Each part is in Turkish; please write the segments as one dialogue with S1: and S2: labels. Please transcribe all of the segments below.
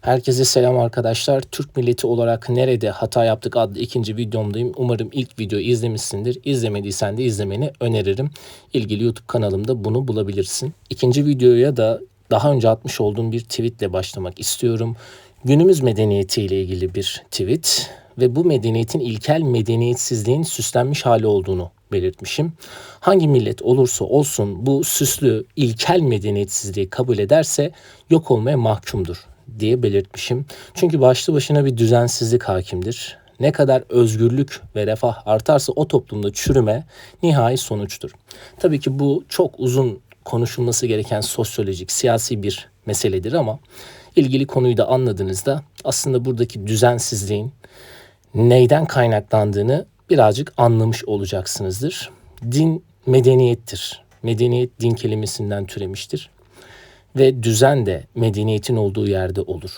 S1: Herkese selam arkadaşlar. Türk milleti olarak nerede hata yaptık adlı ikinci videomdayım. Umarım ilk videoyu izlemişsindir. İzlemediysen de izlemeni öneririm. İlgili YouTube kanalımda bunu bulabilirsin. İkinci videoya da daha önce atmış olduğum bir tweetle başlamak istiyorum. Günümüz medeniyeti ile ilgili bir tweet ve bu medeniyetin ilkel medeniyetsizliğin süslenmiş hali olduğunu belirtmişim. Hangi millet olursa olsun bu süslü ilkel medeniyetsizliği kabul ederse yok olmaya mahkumdur diye belirtmişim. Çünkü başlı başına bir düzensizlik hakimdir. Ne kadar özgürlük ve refah artarsa o toplumda çürüme nihai sonuçtur. Tabii ki bu çok uzun konuşulması gereken sosyolojik, siyasi bir meseledir ama ilgili konuyu da anladığınızda aslında buradaki düzensizliğin neyden kaynaklandığını birazcık anlamış olacaksınızdır. Din medeniyettir. Medeniyet din kelimesinden türemiştir. Ve düzen de medeniyetin olduğu yerde olur.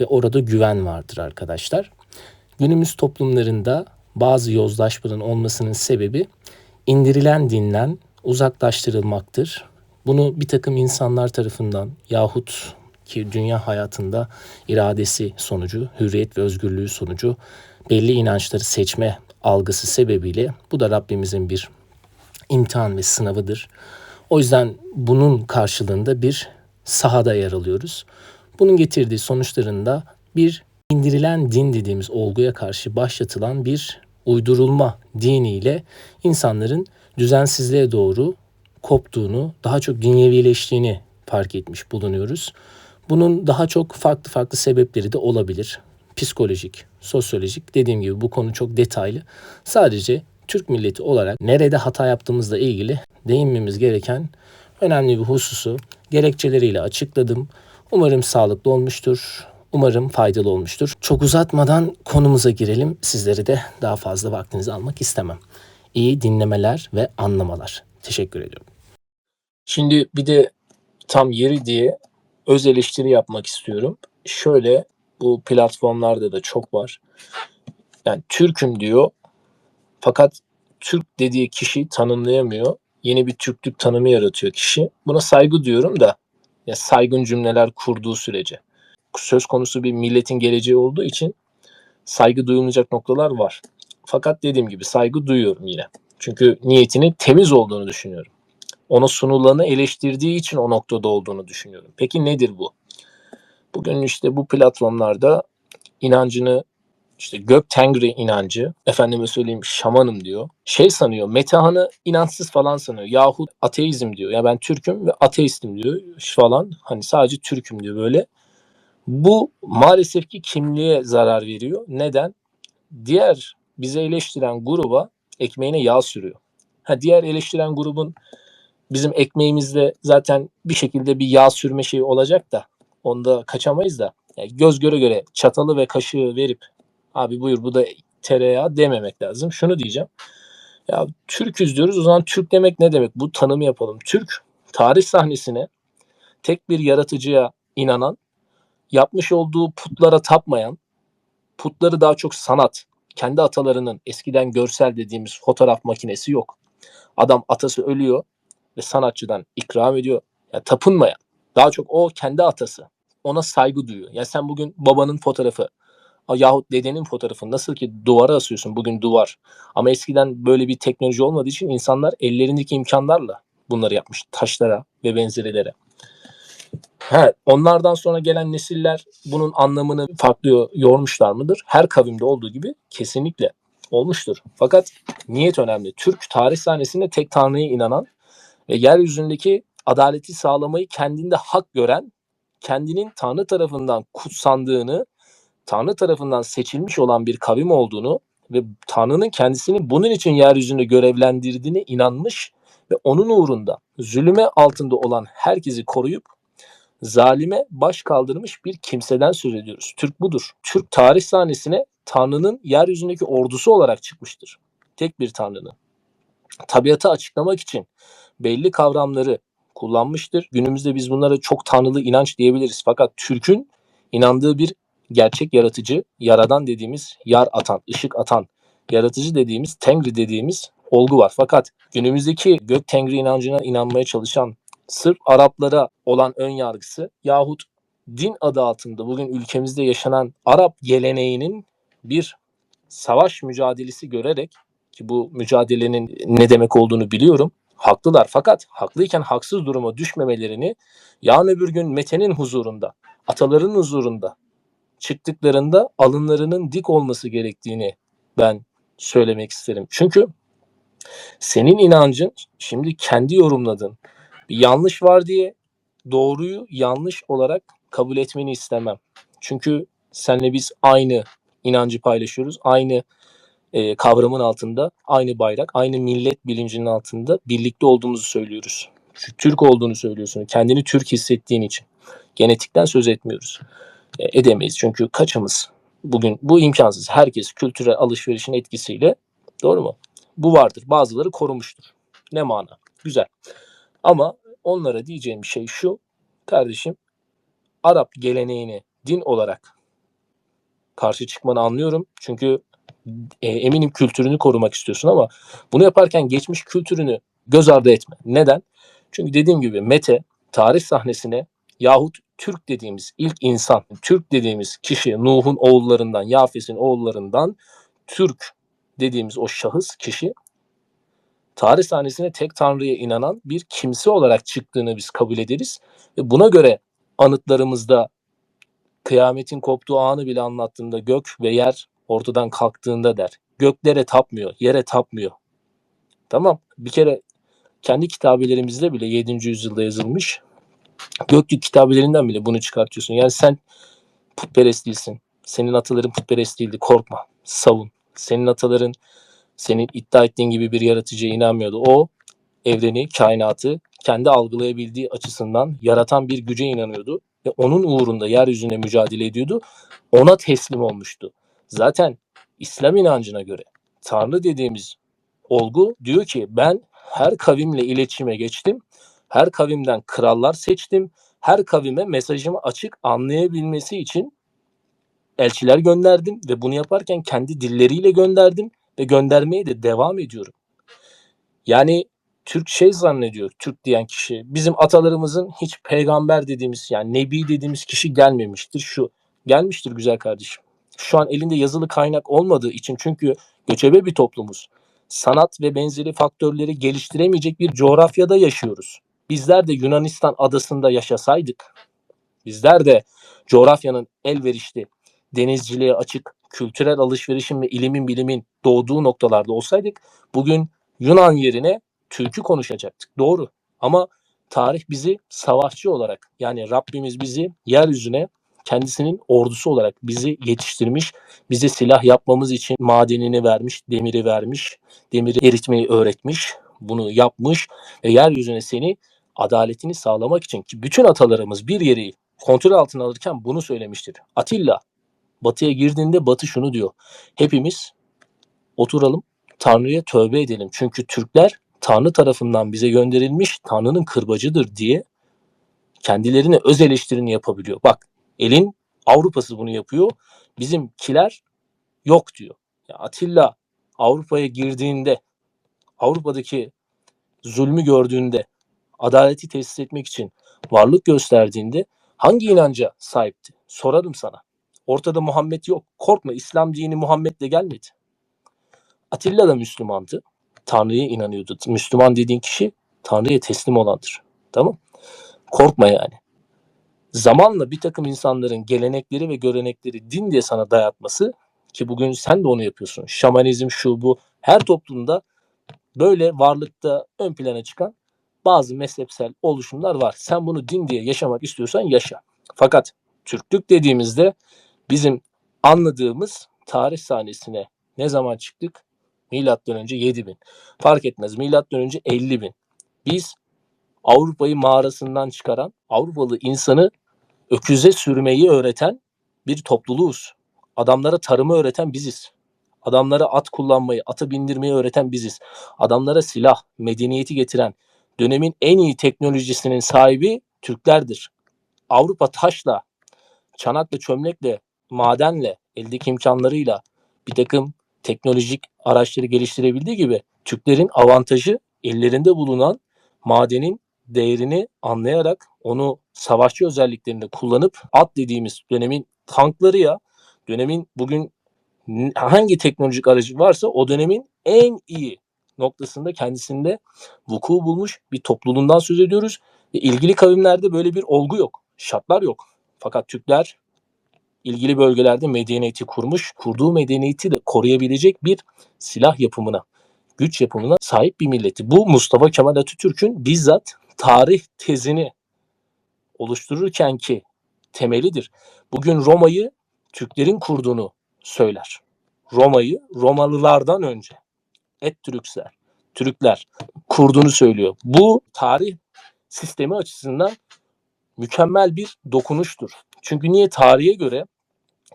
S1: Ve orada güven vardır arkadaşlar. Günümüz toplumlarında bazı yozlaşmanın olmasının sebebi indirilen dinden uzaklaştırılmaktır. Bunu bir takım insanlar tarafından yahut ki dünya hayatında iradesi sonucu, hürriyet ve özgürlüğü sonucu belli inançları seçme algısı sebebiyle bu da Rabbimizin bir imtihan ve sınavıdır. O yüzden bunun karşılığında bir sahada yer alıyoruz. Bunun getirdiği sonuçlarında bir indirilen din dediğimiz olguya karşı başlatılan bir uydurulma diniyle insanların düzensizliğe doğru koptuğunu, daha çok dünyevileştiğini fark etmiş bulunuyoruz. Bunun daha çok farklı farklı sebepleri de olabilir. Psikolojik, sosyolojik dediğim gibi bu konu çok detaylı. Sadece Türk milleti olarak nerede hata yaptığımızla ilgili değinmemiz gereken önemli bir hususu gerekçeleriyle açıkladım. Umarım sağlıklı olmuştur. Umarım faydalı olmuştur. Çok uzatmadan konumuza girelim. Sizleri de daha fazla vaktinizi almak istemem. İyi dinlemeler ve anlamalar. Teşekkür ediyorum. Şimdi bir de tam yeri diye öz eleştiri yapmak istiyorum. Şöyle bu platformlarda da çok var. Yani Türk'üm diyor fakat Türk dediği kişi tanımlayamıyor. Yeni bir Türklük tanımı yaratıyor kişi. Buna saygı diyorum da ya saygın cümleler kurduğu sürece. Söz konusu bir milletin geleceği olduğu için saygı duyulmayacak noktalar var. Fakat dediğim gibi saygı duyuyorum yine. Çünkü niyetinin temiz olduğunu düşünüyorum. Ona sunulanı eleştirdiği için o noktada olduğunu düşünüyorum. Peki nedir bu? Bugün işte bu platformlarda inancını işte gök tengri inancı, efendime söyleyeyim şamanım diyor. Şey sanıyor, Metehan'ı inançsız falan sanıyor. Yahut ateizm diyor. Ya ben Türk'üm ve ateistim diyor falan. Hani sadece Türk'üm diyor böyle. Bu maalesef ki kimliğe zarar veriyor. Neden? Diğer bize eleştiren gruba ekmeğine yağ sürüyor. Ha diğer eleştiren grubun bizim ekmeğimizde zaten bir şekilde bir yağ sürme şeyi olacak da onda kaçamayız da yani göz göre göre çatalı ve kaşığı verip abi buyur bu da tereyağı dememek lazım. Şunu diyeceğim. Ya Türküz diyoruz o zaman Türk demek ne demek? Bu tanımı yapalım. Türk tarih sahnesine tek bir yaratıcıya inanan, yapmış olduğu putlara tapmayan, putları daha çok sanat, kendi atalarının eskiden görsel dediğimiz fotoğraf makinesi yok. Adam atası ölüyor ve sanatçıdan ikram ediyor. Yani tapınmayan, daha çok o kendi atası. Ona saygı duyuyor. Yani sen bugün babanın fotoğrafı yahut dedenin fotoğrafını nasıl ki duvara asıyorsun bugün duvar. Ama eskiden böyle bir teknoloji olmadığı için insanlar ellerindeki imkanlarla bunları yapmış. Taşlara ve benzerilere. He, onlardan sonra gelen nesiller bunun anlamını farklı yormuşlar mıdır? Her kavimde olduğu gibi kesinlikle olmuştur. Fakat niyet önemli. Türk tarih sahnesinde tek tanrıya inanan ve yeryüzündeki adaleti sağlamayı kendinde hak gören, kendinin Tanrı tarafından kutsandığını, Tanrı tarafından seçilmiş olan bir kavim olduğunu ve Tanrı'nın kendisini bunun için yeryüzünde görevlendirdiğine inanmış ve onun uğrunda zulüme altında olan herkesi koruyup zalime baş kaldırmış bir kimseden söz ediyoruz. Türk budur. Türk tarih sahnesine Tanrı'nın yeryüzündeki ordusu olarak çıkmıştır. Tek bir Tanrı'nın. Tabiatı açıklamak için belli kavramları kullanmıştır. Günümüzde biz bunlara çok tanrılı inanç diyebiliriz. Fakat Türk'ün inandığı bir gerçek yaratıcı, yaradan dediğimiz yar atan, ışık atan, yaratıcı dediğimiz, tengri dediğimiz olgu var. Fakat günümüzdeki gök tengri inancına inanmaya çalışan sırf Araplara olan ön yargısı yahut din adı altında bugün ülkemizde yaşanan Arap geleneğinin bir savaş mücadelesi görerek ki bu mücadelenin ne demek olduğunu biliyorum. Haklılar fakat haklıyken haksız duruma düşmemelerini yarın öbür gün Mete'nin huzurunda, ataların huzurunda çıktıklarında alınlarının dik olması gerektiğini ben söylemek isterim. Çünkü senin inancın şimdi kendi yorumladın. Bir yanlış var diye doğruyu yanlış olarak kabul etmeni istemem. Çünkü senle biz aynı inancı paylaşıyoruz. Aynı e, kavramın altında, aynı bayrak, aynı millet bilincinin altında birlikte olduğumuzu söylüyoruz. Türk olduğunu söylüyorsun. Kendini Türk hissettiğin için. Genetikten söz etmiyoruz. Edemeyiz çünkü kaçımız bugün bu imkansız. Herkes kültürel alışverişin etkisiyle doğru mu? Bu vardır. Bazıları korumuştur. Ne mana? Güzel. Ama onlara diyeceğim şey şu. Kardeşim Arap geleneğini din olarak karşı çıkmanı anlıyorum. Çünkü e, eminim kültürünü korumak istiyorsun ama bunu yaparken geçmiş kültürünü göz ardı etme. Neden? Çünkü dediğim gibi Mete tarih sahnesine yahut Türk dediğimiz ilk insan, Türk dediğimiz kişi Nuh'un oğullarından, Yafes'in oğullarından Türk dediğimiz o şahıs kişi tarih sahnesine tek tanrıya inanan bir kimse olarak çıktığını biz kabul ederiz. Ve buna göre anıtlarımızda kıyametin koptuğu anı bile anlattığında gök ve yer ortadan kalktığında der. Göklere tapmıyor, yere tapmıyor. Tamam. Bir kere kendi kitabelerimizde bile 7. yüzyılda yazılmış. Göktürk kitabelerinden bile bunu çıkartıyorsun. Yani sen putperest değilsin. Senin ataların putperest değildi. Korkma. Savun. Senin ataların senin iddia ettiğin gibi bir yaratıcıya inanmıyordu. O evreni, kainatı kendi algılayabildiği açısından yaratan bir güce inanıyordu ve onun uğrunda yeryüzüne mücadele ediyordu. Ona teslim olmuştu. Zaten İslam inancına göre Tanrı dediğimiz olgu diyor ki ben her kavimle iletişime geçtim. Her kavimden krallar seçtim. Her kavime mesajımı açık anlayabilmesi için elçiler gönderdim ve bunu yaparken kendi dilleriyle gönderdim ve göndermeye de devam ediyorum. Yani Türk şey zannediyor, Türk diyen kişi. Bizim atalarımızın hiç peygamber dediğimiz yani nebi dediğimiz kişi gelmemiştir. Şu gelmiştir güzel kardeşim. Şu an elinde yazılı kaynak olmadığı için çünkü göçebe bir toplumuz. Sanat ve benzeri faktörleri geliştiremeyecek bir coğrafyada yaşıyoruz. Bizler de Yunanistan adasında yaşasaydık, bizler de coğrafyanın elverişli, denizciliğe açık, kültürel alışverişin ve ilimin bilimin doğduğu noktalarda olsaydık bugün Yunan yerine Türk'ü konuşacaktık. Doğru. Ama tarih bizi savaşçı olarak yani Rabbimiz bizi yeryüzüne kendisinin ordusu olarak bizi yetiştirmiş, bize silah yapmamız için madenini vermiş, demiri vermiş, demiri eritmeyi öğretmiş, bunu yapmış ve yeryüzüne seni adaletini sağlamak için ki bütün atalarımız bir yeri kontrol altına alırken bunu söylemiştir. Atilla batıya girdiğinde batı şunu diyor. Hepimiz oturalım Tanrı'ya tövbe edelim. Çünkü Türkler Tanrı tarafından bize gönderilmiş Tanrı'nın kırbacıdır diye kendilerine öz eleştirini yapabiliyor. Bak elin Avrupa'sı bunu yapıyor. Bizimkiler yok diyor. Ya Atilla Avrupa'ya girdiğinde Avrupa'daki zulmü gördüğünde adaleti tesis etmek için varlık gösterdiğinde hangi inanca sahipti? Sorarım sana. Ortada Muhammed yok. Korkma İslam dini Muhammed'le gelmedi. Atilla da Müslümandı. Tanrı'ya inanıyordu. Müslüman dediğin kişi Tanrı'ya teslim olandır. Tamam? Korkma yani. Zamanla bir takım insanların gelenekleri ve görenekleri din diye sana dayatması ki bugün sen de onu yapıyorsun. Şamanizm şu bu her toplumda böyle varlıkta ön plana çıkan bazı mezhepsel oluşumlar var. Sen bunu din diye yaşamak istiyorsan yaşa. Fakat Türklük dediğimizde bizim anladığımız tarih sahnesine ne zaman çıktık? Milattan önce 7000. Fark etmez. Milattan önce 50 bin. Biz Avrupa'yı mağarasından çıkaran, Avrupalı insanı öküze sürmeyi öğreten bir topluluğuz. Adamlara tarımı öğreten biziz. Adamlara at kullanmayı, atı bindirmeyi öğreten biziz. Adamlara silah, medeniyeti getiren, dönemin en iyi teknolojisinin sahibi Türklerdir. Avrupa taşla, çanakla, çömlekle, madenle, eldeki imkanlarıyla bir takım teknolojik araçları geliştirebildiği gibi Türklerin avantajı ellerinde bulunan madenin değerini anlayarak onu savaşçı özelliklerinde kullanıp at dediğimiz dönemin tankları ya dönemin bugün hangi teknolojik aracı varsa o dönemin en iyi noktasında kendisinde vuku bulmuş bir topluluğundan söz ediyoruz. Ve ilgili kavimlerde böyle bir olgu yok. Şartlar yok. Fakat Türkler ilgili bölgelerde medeniyeti kurmuş, kurduğu medeniyeti de koruyabilecek bir silah yapımına, güç yapımına sahip bir milleti. Bu Mustafa Kemal Atatürk'ün bizzat tarih tezini oluştururken ki temelidir. Bugün Roma'yı Türklerin kurduğunu söyler. Roma'yı Romalılardan önce et Türkler, Türkler kurduğunu söylüyor. Bu tarih sistemi açısından mükemmel bir dokunuştur. Çünkü niye tarihe göre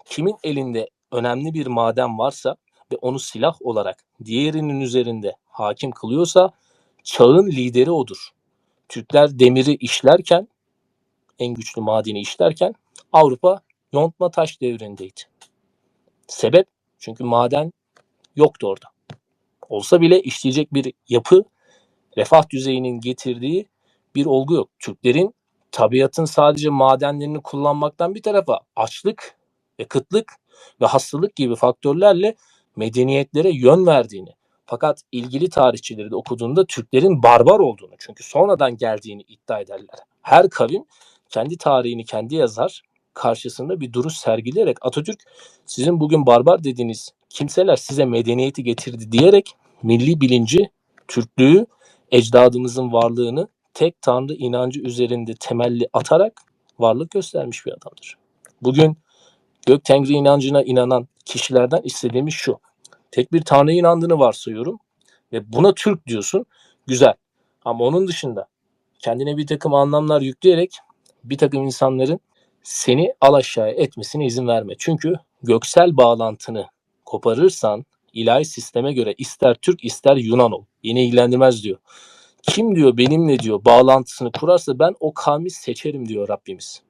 S1: kimin elinde önemli bir maden varsa ve onu silah olarak diğerinin üzerinde hakim kılıyorsa çağın lideri odur. Türkler demiri işlerken en güçlü madeni işlerken Avrupa yontma taş devrindeydi. Sebep çünkü maden yoktu orada. Olsa bile işleyecek bir yapı refah düzeyinin getirdiği bir olgu yok. Türklerin tabiatın sadece madenlerini kullanmaktan bir tarafa açlık ve kıtlık ve hastalık gibi faktörlerle medeniyetlere yön verdiğini fakat ilgili tarihçileri de okuduğunda Türklerin barbar olduğunu çünkü sonradan geldiğini iddia ederler. Her kavim kendi tarihini kendi yazar karşısında bir duruş sergileyerek Atatürk sizin bugün barbar dediğiniz kimseler size medeniyeti getirdi diyerek milli bilinci, Türklüğü, ecdadımızın varlığını tek tanrı inancı üzerinde temelli atarak varlık göstermiş bir adamdır. Bugün gök tengri inancına inanan kişilerden istediğimiz şu. Tek bir tanrıya inandığını varsayıyorum ve buna Türk diyorsun. Güzel. Ama onun dışında kendine bir takım anlamlar yükleyerek bir takım insanların seni alaşağı etmesine izin verme. Çünkü göksel bağlantını koparırsan ilahi sisteme göre ister Türk ister Yunan ol. Yine ilgilendirmez diyor. Kim diyor benimle diyor bağlantısını kurarsa ben o kavmi seçerim diyor Rabbimiz.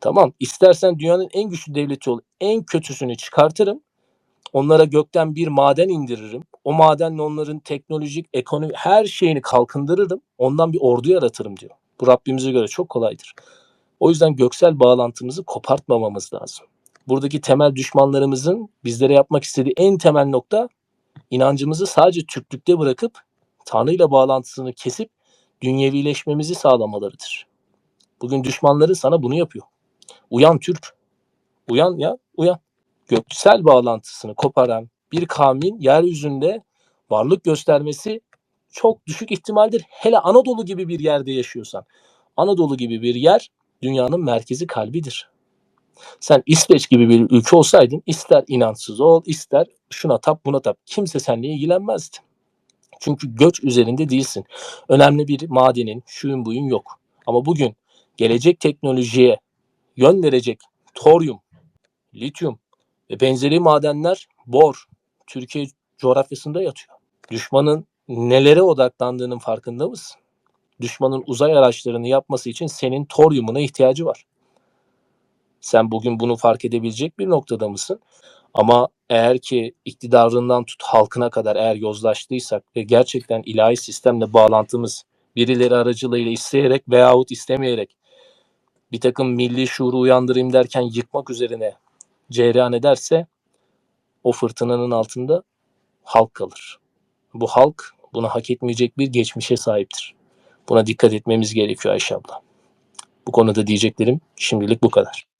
S1: Tamam istersen dünyanın en güçlü devleti ol en kötüsünü çıkartırım. Onlara gökten bir maden indiririm. O madenle onların teknolojik, ekonomi her şeyini kalkındırırım. Ondan bir ordu yaratırım diyor. Bu Rabbimize göre çok kolaydır. O yüzden göksel bağlantımızı kopartmamamız lazım. Buradaki temel düşmanlarımızın bizlere yapmak istediği en temel nokta inancımızı sadece Türklükte bırakıp Tanrı ile bağlantısını kesip dünyevileşmemizi sağlamalarıdır. Bugün düşmanları sana bunu yapıyor. Uyan Türk. Uyan ya uyan. Göksel bağlantısını koparan bir kavmin yeryüzünde varlık göstermesi çok düşük ihtimaldir. Hele Anadolu gibi bir yerde yaşıyorsan. Anadolu gibi bir yer dünyanın merkezi kalbidir. Sen İsveç gibi bir ülke olsaydın ister inançsız ol ister şuna tap buna tap. Kimse seninle ilgilenmezdi. Çünkü göç üzerinde değilsin. Önemli bir madenin, şuyun buyun yok. Ama bugün gelecek teknolojiye yön verecek toryum, lityum ve benzeri madenler bor, Türkiye coğrafyasında yatıyor. Düşmanın nelere odaklandığının farkında mısın? Düşmanın uzay araçlarını yapması için senin toryumuna ihtiyacı var. Sen bugün bunu fark edebilecek bir noktada mısın? Ama eğer ki iktidarından tut halkına kadar eğer yozlaştıysak ve gerçekten ilahi sistemle bağlantımız birileri aracılığıyla isteyerek veyahut istemeyerek bir takım milli şuuru uyandırayım derken yıkmak üzerine cereyan ederse o fırtınanın altında halk kalır. Bu halk bunu hak etmeyecek bir geçmişe sahiptir. Buna dikkat etmemiz gerekiyor Ayşe abla. Bu konuda diyeceklerim şimdilik bu kadar.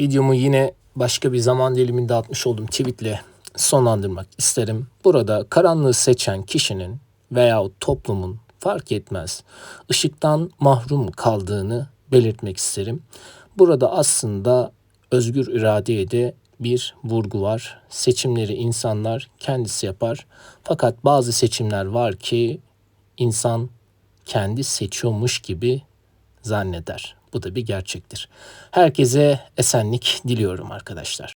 S1: Videomu yine başka bir zaman diliminde atmış olduğum tweetle sonlandırmak isterim. Burada karanlığı seçen kişinin veyahut toplumun fark etmez ışıktan mahrum kaldığını belirtmek isterim. Burada aslında özgür iradeye de bir vurgu var. Seçimleri insanlar kendisi yapar. Fakat bazı seçimler var ki insan kendi seçiyormuş gibi zanneder. Bu da bir gerçektir. Herkese esenlik diliyorum arkadaşlar.